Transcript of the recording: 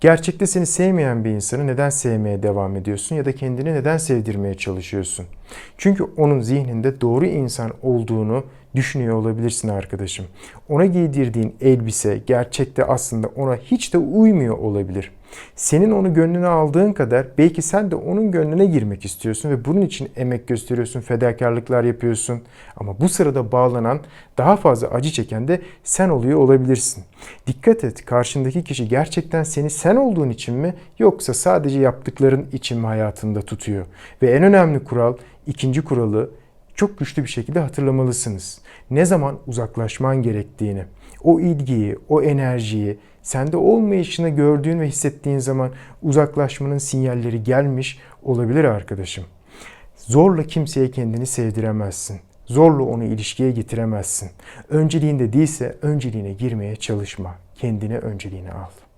Gerçekte seni sevmeyen bir insanı neden sevmeye devam ediyorsun ya da kendini neden sevdirmeye çalışıyorsun? Çünkü onun zihninde doğru insan olduğunu düşünüyor olabilirsin arkadaşım. Ona giydirdiğin elbise gerçekte aslında ona hiç de uymuyor olabilir. Senin onu gönlüne aldığın kadar belki sen de onun gönlüne girmek istiyorsun ve bunun için emek gösteriyorsun, fedakarlıklar yapıyorsun. Ama bu sırada bağlanan, daha fazla acı çeken de sen oluyor olabilirsin. Dikkat et, karşındaki kişi gerçekten seni sen olduğun için mi yoksa sadece yaptıkların için mi hayatında tutuyor? Ve en önemli kural, ikinci kuralı çok güçlü bir şekilde hatırlamalısınız. Ne zaman uzaklaşman gerektiğini, o ilgiyi, o enerjiyi sende olmayışını gördüğün ve hissettiğin zaman uzaklaşmanın sinyalleri gelmiş olabilir arkadaşım. Zorla kimseye kendini sevdiremezsin. Zorla onu ilişkiye getiremezsin. Önceliğinde değilse önceliğine girmeye çalışma. Kendine önceliğini al.